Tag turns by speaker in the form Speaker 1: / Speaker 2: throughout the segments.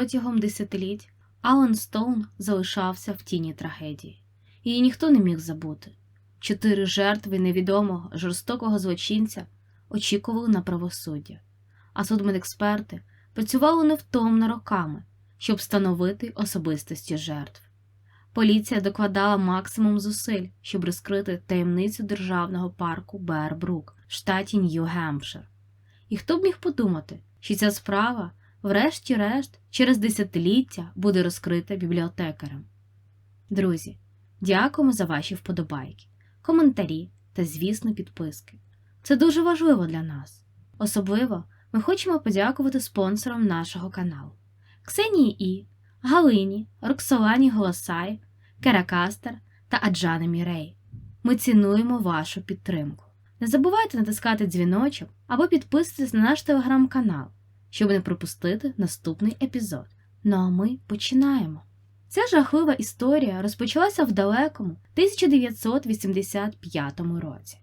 Speaker 1: Протягом десятиліть Алан Стоун залишався в тіні трагедії. Її ніхто не міг забути. Чотири жертви невідомого жорстокого злочинця очікували на правосуддя, а судмедексперти працювали невтомно роками, щоб встановити особистості жертв. Поліція докладала максимум зусиль, щоб розкрити таємницю державного парку Бербрук в штаті Нью-Гемпшир. І хто б міг подумати, що ця справа, врешті-решт, через десятиліття буде розкрита бібліотекарем. Друзі, дякуємо за ваші вподобайки, коментарі та, звісно, підписки. Це дуже важливо для нас. Особливо ми хочемо подякувати спонсорам нашого каналу Ксенії І, Галині, Роксолані Голосай, Керакастер та Аджани Мірей. Ми цінуємо вашу підтримку. Не забувайте натискати дзвіночок або підписуйтесь на наш телеграм-канал, щоб не пропустити наступний епізод. Ну а ми починаємо. Ця жахлива історія розпочалася в далекому 1985 році.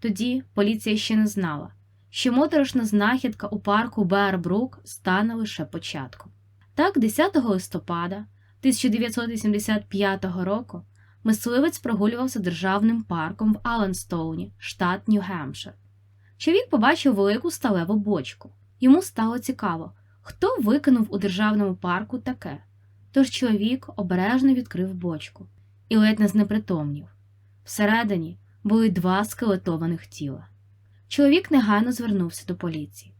Speaker 1: Тоді поліція ще не знала, що моторошна знахідка у парку Бербрук стане лише початком. Так, 10 листопада 1985 року мисливець прогулювався державним парком в Алленстоуні, штат Нью-Гемпшир. Чоловік побачив велику сталеву бочку. Йому стало цікаво, хто викинув у державному парку таке. Тож чоловік обережно відкрив бочку і ледь не знепритомнів. Всередині були два скелетованих тіла. Чоловік негайно звернувся до поліції.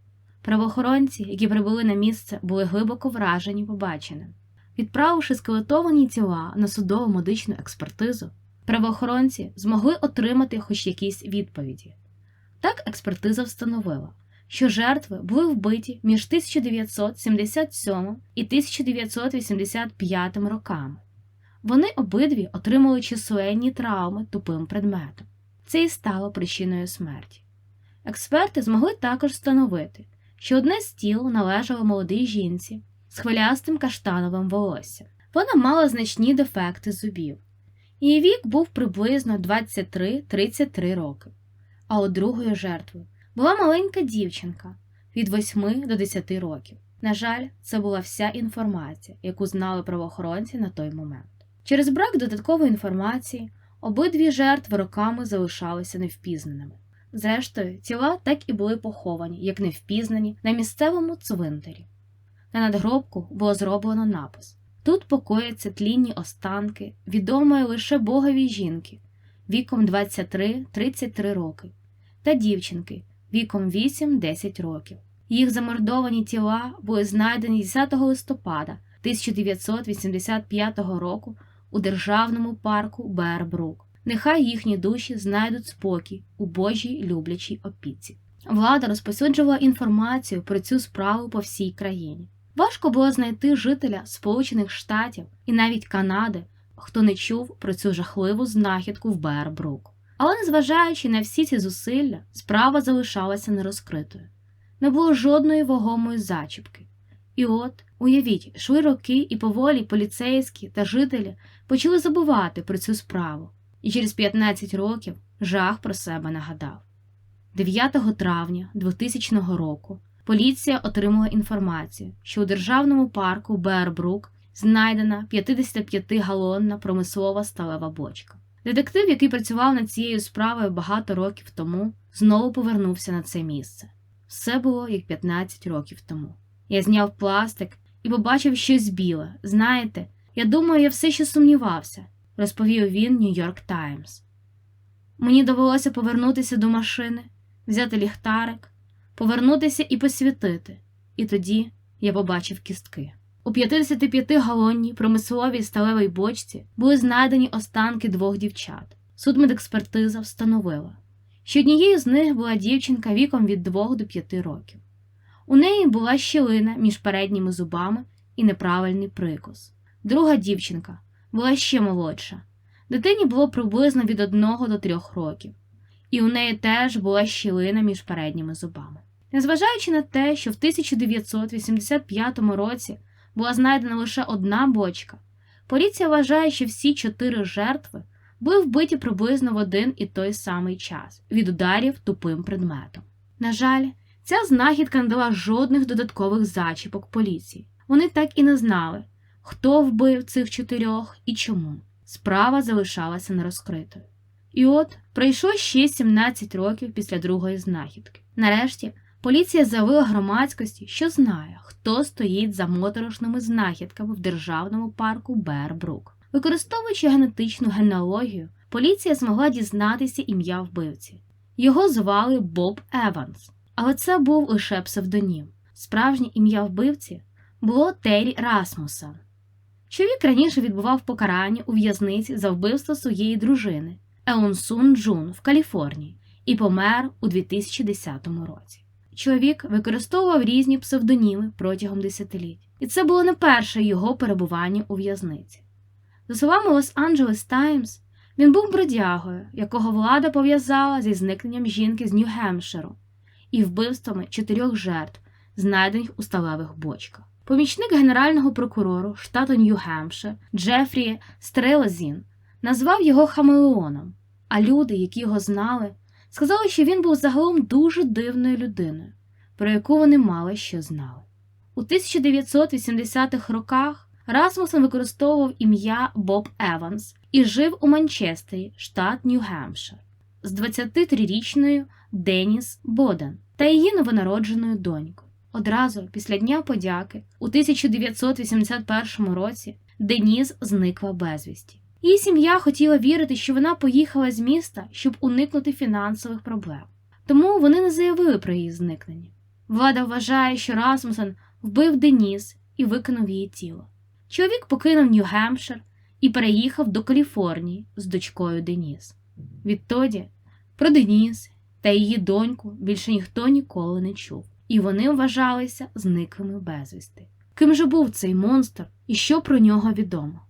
Speaker 1: Правоохоронці, які прибули на місце, були глибоко вражені побаченим. Відправивши скелетовані тіла на судово медичну експертизу, правоохоронці змогли отримати хоч якісь відповіді. Так експертиза встановила, що жертви були вбиті між 1977 і 1985 роками. Вони обидві отримали численні травми тупим предметом. Це і стало причиною смерті. Експерти змогли також встановити, що одне з тіл належало молодій жінці з хвилястим каштановим волоссям. Вона мала значні дефекти зубів. Її вік був приблизно 23-33 роки. А у другої жертви була маленька дівчинка від 8 до 10 років. На жаль, це була вся інформація, яку знали правоохоронці на той момент. Через брак додаткової інформації обидві жертви роками залишалися невпізнаними. Зрештою, тіла так і були поховані, як невпізнані, на місцевому цвинтарі. На надгробку було зроблено напис тут покояться тлінні останки відомої лише богові жінки віком 23-33 роки та дівчинки віком 8-10 років. Їх замордовані тіла були знайдені 10 листопада 1985 року у державному парку Бербрук. Нехай їхні душі знайдуть спокій у Божій люблячій опіці. Влада розпосюджувала інформацію про цю справу по всій країні. Важко було знайти жителя Сполучених Штатів і навіть Канади, хто не чув про цю жахливу знахідку в Бербрук. Але незважаючи на всі ці зусилля, справа залишалася нерозкритою. Не було жодної вагомої зачіпки. І от, уявіть, йшли роки і поволі поліцейські та жителі почали забувати про цю справу, і через 15 років жах про себе нагадав. 9 травня 2000 року поліція отримала інформацію, що у державному парку Бербрук знайдена 55-галонна промислова сталева бочка. Детектив, який працював над цією справою багато років тому, знову повернувся на це місце. Все було як 15 років тому. Я зняв пластик і побачив щось біле. Знаєте, я думаю, я все ще сумнівався, розповів він Нью-Йорк Таймс. Мені довелося повернутися до машини, взяти ліхтарик, повернутися і посвітити. І тоді я побачив кістки. У 55-галонній промисловій сталевій бочці були знайдені останки двох дівчат. Судмедекспертиза встановила, що однією з них була дівчинка віком від 2 до 5 років. У неї була щілина між передніми зубами і неправильний прикус. Друга дівчинка була ще молодша. Дитині було приблизно від 1 до 3 років, і у неї теж була щілина між передніми зубами. Незважаючи на те, що в 1985 році була знайдена лише одна бочка, поліція вважає, що всі чотири жертви були вбиті приблизно в один і той самий час від ударів тупим предметом. На жаль, ця знахідка не дала жодних додаткових зачіпок поліції. вони так і не знали, хто вбив цих чотирьох і чому. Справа залишалася нерозкритою. І от пройшло ще 17 років після другої знахідки. Нарешті поліція заявила громадськості, що знає, хто стоїть за моторошними знахідками в державному парку Бербрук. Використовуючи генетичну генеалогію, поліція змогла дізнатися ім'я вбивці. Його звали Боб Еванс, але це був лише псевдонім. Справжнє ім'я вбивці було Террі Расмусон. Чоловік раніше відбував покарання у в'язниці за вбивство своєї дружини Еонсун Джун в Каліфорнії і помер у 2010 році. Чоловік використовував різні псевдоніми протягом десятиліть, і це було не перше його перебування у в'язниці. За словами Лос-Анджелес Таймс, він був бродягою, якого влада пов'язала зі зникненням жінки з Нью-Гемпширу і вбивствами чотирьох жертв, знайдених у сталевих бочках. Помічник генерального прокурору штату Нью-Гемпшир Джефрі Стрелазін назвав його хамелеоном, а люди, які його знали, сказали, що він був загалом дуже дивною людиною, про яку вони мало що знали. У 1980-х роках Расмусен використовував ім'я Боб Еванс і жив у Манчестері, штат Нью-Гемпшир, з 23-річною Деніс Боден та її новонародженою донькою. Одразу після Дня подяки у 1981 році Деніс зникла безвісті. Її сім'я хотіла вірити, що вона поїхала з міста, щоб уникнути фінансових проблем. Тому вони не заявили про її зникнення. Влада вважає, що Расмусен вбив Деніс і викинув її тіло. Чоловік покинув Нью-Гемпшир і переїхав до Каліфорнії з дочкою Деніс. Відтоді про Деніс та її доньку більше ніхто ніколи не чув, і вони вважалися зниклими безвісти. Ким же був цей монстр і що про нього відомо?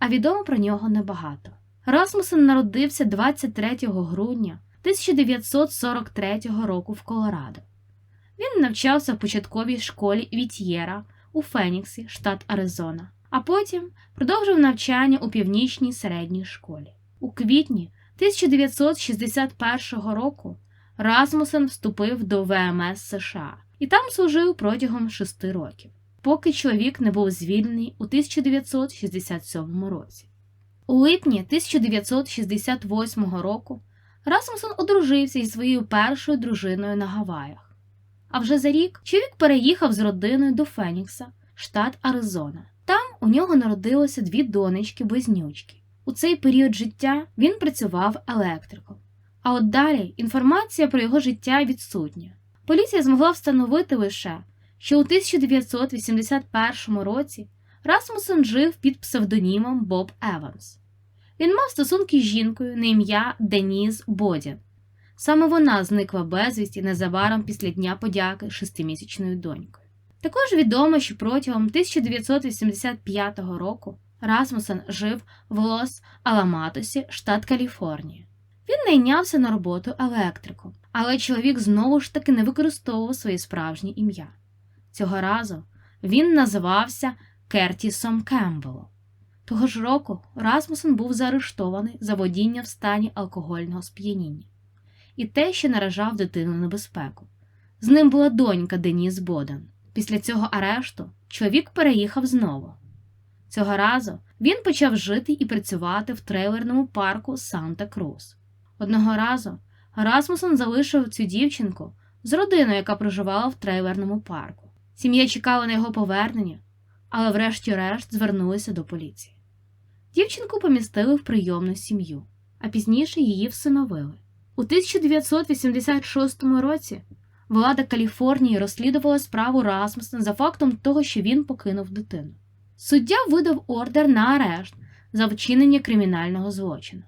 Speaker 1: А відомо про нього небагато. Расмусен народився 23 грудня 1943 року в Колорадо. Він навчався в початковій школі Вітьєра у Феніксі, штат Аризона, а потім продовжив навчання у північній середній школі. У квітні 1961 року Расмусен вступив до ВМС США і там служив протягом шести років, поки чоловік не був звільнений у 1967 році. У липні 1968 року Расмусон одружився зі своєю першою дружиною на Гаваях. А вже за рік чоловік переїхав з родиною до Фенікса, штат Аризона. Там у нього народилося дві донечки-близнючки. У цей період життя він працював електриком. А от далі інформація про його життя відсутня. Поліція змогла встановити лише, що у 1981 році Расмусен жив під псевдонімом Боб Еванс. Він мав стосунки з жінкою на ім'я Деніс Бодін. Саме вона зникла безвісті незабаром після Дня подяки шестимісячною донькою. Також відомо, що протягом 1985 року Расмусен жив в Лос Аламатосі, штат Каліфорнія. Він найнявся на роботу електриком, але чоловік знову ж таки не використовував своє справжнє ім'я. Цього разу він називався Кертісом Кембелом. Того ж року Расмусен був заарештований за водіння в стані алкогольного сп'яніння і те, що наражав дитину на небезпеку. З ним була донька Деніс Боден. Після цього арешту чоловік переїхав знову. Цього разу він почав жити і працювати в трейлерному парку Санта Крус. Одного разу Расмусон залишив цю дівчинку з родиною, яка проживала в трейлерному парку. Сім'я чекала на його повернення, але врешті-решт звернулися до поліції. Дівчинку помістили в прийомну сім'ю, а пізніше її всиновили. У 1986 році влада Каліфорнії розслідувала справу Расмусена за фактом того, що він покинув дитину. Суддя видав ордер на арешт за вчинення кримінального злочину.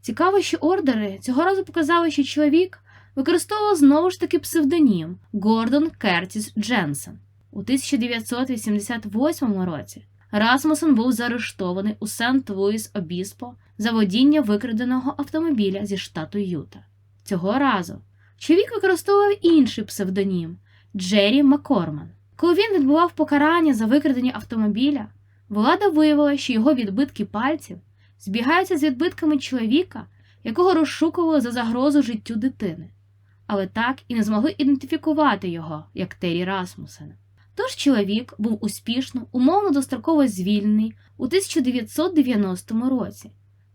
Speaker 1: Цікаво, що ордери цього разу показали, що чоловік використовував знову ж таки псевдонім Гордон Кертіс Дженсен. У 1988 році Расмусен був заарештований у Сент-Луїс Обіспо за водіння викраденого автомобіля зі штату Юта. Цього разу чоловік використовував інший псевдонім Джері Маккорман. Коли він відбував покарання за викрадення автомобіля, влада виявила, що його відбитки пальців збігаються з відбитками чоловіка, якого розшукували за загрозу життю дитини, але так і не змогли ідентифікувати його як Террі Расмусена. Тож чоловік був успішно, умовно достроково звільнений у 1990 році,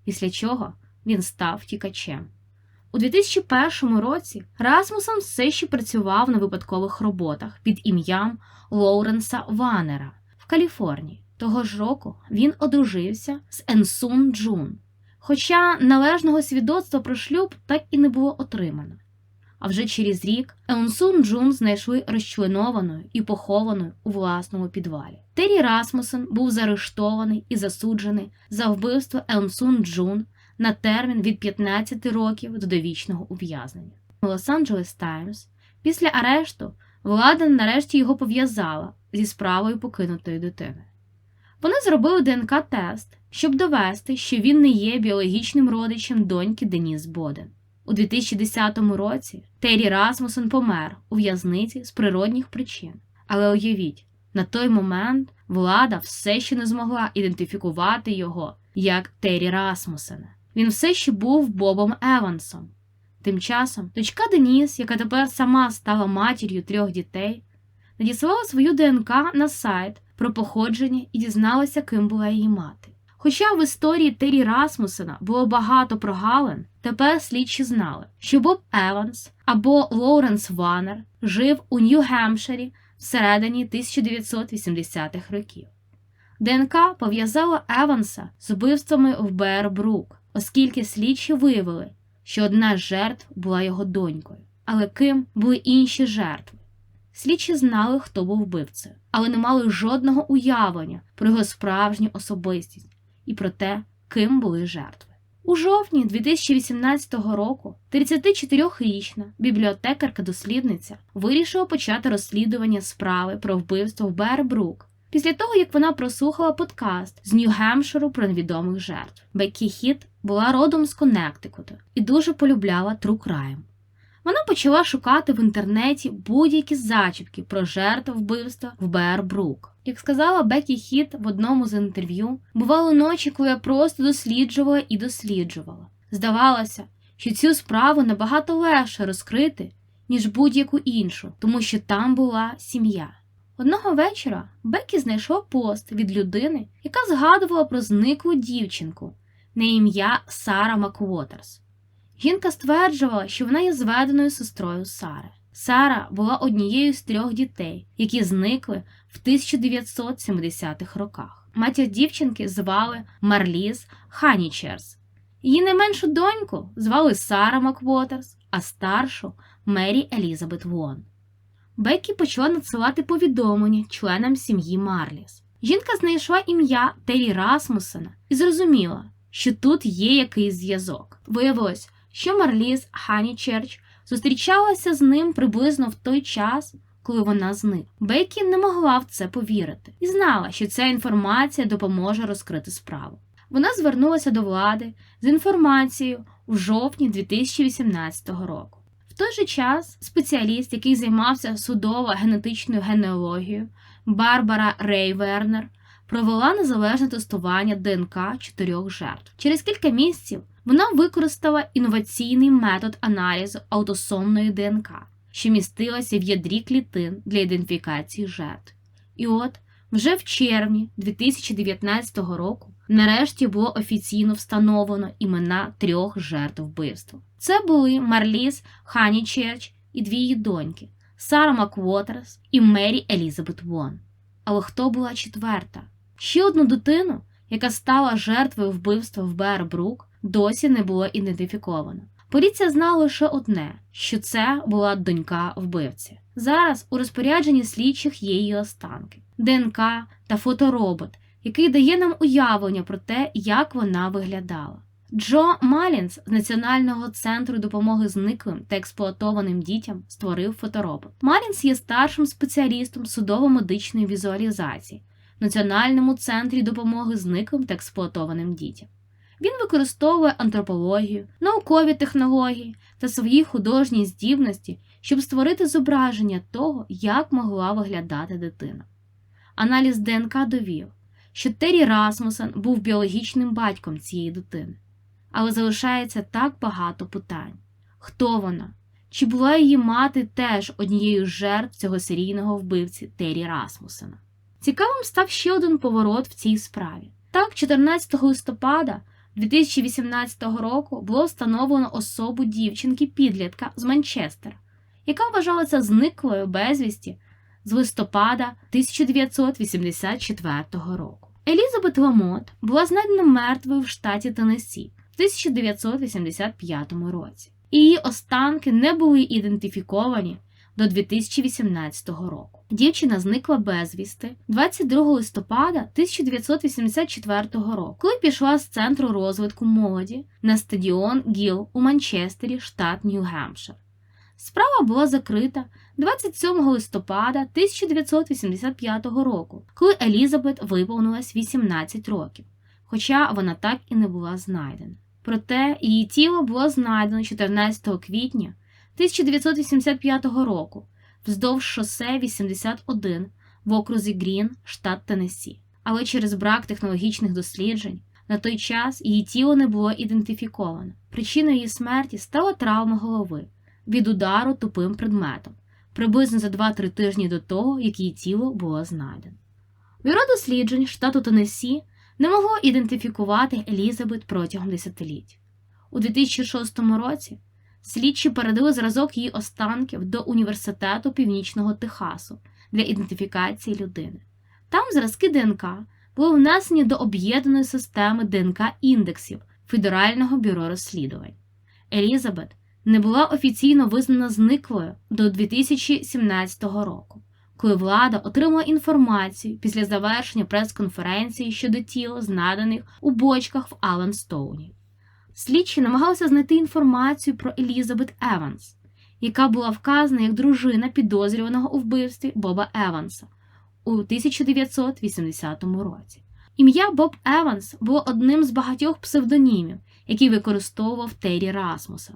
Speaker 1: після чого він став втікачем. У 2001 році Расмусон все ще працював на випадкових роботах під ім'ям Лоуренса Ванера в Каліфорнії. Того ж року він одружився з Енсун Джун, хоча належного свідоцтва про шлюб так і не було отримано. А вже через рік Еонсун Джун знайшли розчленованою і похованою у власному підвалі. Террі Расмусен був заарештований і засуджений за вбивство Еонсун Джун на термін від 15 років до довічного ув'язнення. Лос-Анджелес Таймс після арешту влада нарешті його пов'язала зі справою покинутої дитини. Вони зробили ДНК-тест, щоб довести, що він не є біологічним родичем доньки Деніс Боден. У 2010 році Террі Расмусен помер у в'язниці з природних причин. Але уявіть, на той момент влада все ще не змогла ідентифікувати його як Террі Расмусена. Він все ще був Бобом Евансом. Тим часом дочка Деніс, яка тепер сама стала матір'ю трьох дітей, надіслала свою ДНК на сайт про походження і дізналася, ким була її мати. Хоча в історії Террі Расмусена було багато прогалин, тепер слідчі знали, що Боб Еванс або Лоуренс Ванер жив у Нью-Гемпширі всередині 1980-х років. ДНК пов'язала Еванса з вбивствами в Бер Брук, оскільки слідчі виявили, що одна з жертв була його донькою. Але ким були інші жертви? Слідчі знали, хто був вбивцею, але не мали жодного уявлення про його справжню особистість і про те, ким були жертви. У жовтні 2018 року 34-річна бібліотекарка-дослідниця вирішила почати розслідування справи про вбивство в Бербрук після того, як вона прослухала подкаст з Нью-Гемпширу про невідомих жертв. Беккі Хіт була родом з Коннектикуту і дуже полюбляла True Crime. Вона почала шукати в інтернеті будь-які зачіпки про жертв вбивства в Бербрук. Як сказала Бекі Хіт в одному з інтерв'ю, бувало ночі, коли я просто досліджувала і досліджувала. Здавалося, що цю справу набагато легше розкрити, ніж будь-яку іншу, тому що там була сім'я. Одного вечора Бекі знайшла пост від людини, яка згадувала про зниклу дівчинку на ім'я Сара Маквотерс. Жінка стверджувала, що вона є зведеною сестрою Сари. Сара була однією з трьох дітей, які зникли в 1970-х роках. Матір дівчинки звали Марліз Ханічерс. Її найменшу доньку звали Сара Маквотерс, а старшу Мері Елізабет Вон. Беккі почала надсилати повідомлення членам сім'ї Марліс. Жінка знайшла ім'я Террі Расмусена і зрозуміла, що тут є якийсь зв'язок. Виявилось, що Марліз Ханічерч зустрічалася з ним приблизно в той час, коли вона зник. Бекі не могла в це повірити і знала, що ця інформація допоможе розкрити справу. Вона звернулася до влади з інформацією в жовтні 2018 року. В той же час спеціаліст, який займався судово-генетичною генеалогією, Барбара Рей Вернер, провела незалежне тестування ДНК чотирьох жертв. Через кілька місяців вона використала інноваційний метод аналізу аутосомної ДНК, що містилася в ядрі клітин для ідентифікації жертв. І от вже в червні 2019 року нарешті було офіційно встановлено імена трьох жертв вбивства. Це були Марліз Ханічерч і дві її доньки Сара Маквотерс і Мері Елізабет Вон. Але хто була четверта? Ще одну дитину, яка стала жертвою вбивства в Бербрук, досі не було ідентифіковано. Поліція знала лише одне, що це була донька вбивці. Зараз у розпорядженні слідчих є її останки, ДНК та фоторобот, який дає нам уявлення про те, як вона виглядала. Джо Малінс з Національного центру допомоги зниклим та експлуатованим дітям створив фоторобот. Малінс є старшим спеціалістом судово-медичної візуалізації Національному центрі допомоги зниклим та експлуатованим дітям. Він використовує антропологію, наукові технології та свої художні здібності, щоб створити зображення того, як могла виглядати дитина. Аналіз ДНК довів, що Террі Расмусен був біологічним батьком цієї дитини. Але залишається так багато питань: хто вона, чи була її мати теж однією з жертв цього серійного вбивці Террі Расмусена. Цікавим став ще один поворот в цій справі. Так, 14 листопада 2018 року було встановлено особу дівчинки-підлітка з Манчестера, яка вважалася зниклою безвісті з листопада 1984 року. Елізабет Ламот була знайдена мертвою в штаті Теннессі в 1985 році, її останки не були ідентифіковані до 2018 року. Дівчина зникла безвісти 22 листопада 1984 року, коли пішла з центру розвитку молоді на стадіон Гіл у Манчестері, штат Нью-Гемпшир. Справа була закрита 27 листопада 1985 року, коли Елізабет виповнилось 18 років, хоча вона так і не була знайдена. Проте її тіло було знайдено 14 квітня 1985 року вздовж шосе 81 в окрузі Грін, штат Теннессі. Але через брак технологічних досліджень на той час її тіло не було ідентифіковано. Причиною її смерті стала травма голови від удару тупим предметом, приблизно за 2-3 тижні до того, як її тіло було знайдено. Бюро досліджень штату Теннессі не могло ідентифікувати Елізабет протягом десятиліть. У 2006 році слідчі передали зразок її останків до Університету Північного Техасу для ідентифікації людини. Там зразки ДНК були внесені до об'єднаної системи ДНК-індексів Федерального бюро розслідувань. Елізабет не була офіційно визнана зниклою до 2017 року, коли влада отримала інформацію після завершення прес-конференції щодо тіл, знаданих у бочках в Алленстоуні. Слідчі намагалися знайти інформацію про Елізабет Еванс, яка була вказана як дружина підозрюваного у вбивстві Боба Еванса у 1980 році. Ім'я Боб Еванс було одним з багатьох псевдонімів, які використовував Террі Расмуса.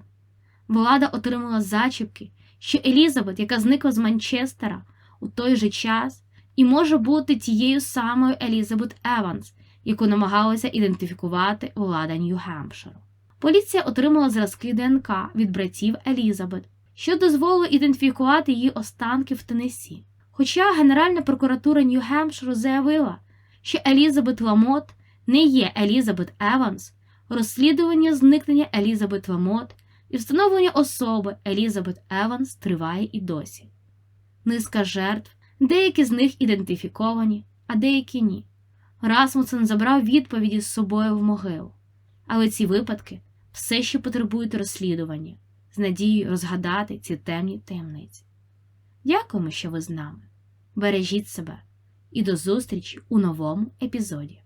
Speaker 1: Влада отримала зачіпки, що Елізабет, яка зникла з Манчестера у той же час, і може бути тією самою Елізабет Еванс, яку намагалася ідентифікувати влада Нью-Гемпширу. Поліція отримала зразки ДНК від братів Елізабет, що дозволило ідентифікувати її останки в Теннессі. Хоча Генеральна прокуратура Нью-Гемпширу заявила, що Елізабет Ламот не є Елізабет Еванс, розслідування зникнення Елізабет Ламот і встановлення особи Елізабет Еванс триває і досі. Низка жертв, деякі з них ідентифіковані, а деякі ні. Расмусен забрав відповіді з собою в могилу. Але ці випадки все ще потребують розслідування з надією розгадати ці темні таємниці. Дякуємо, що ви з нами. Бережіть себе і до зустрічі у новому епізоді.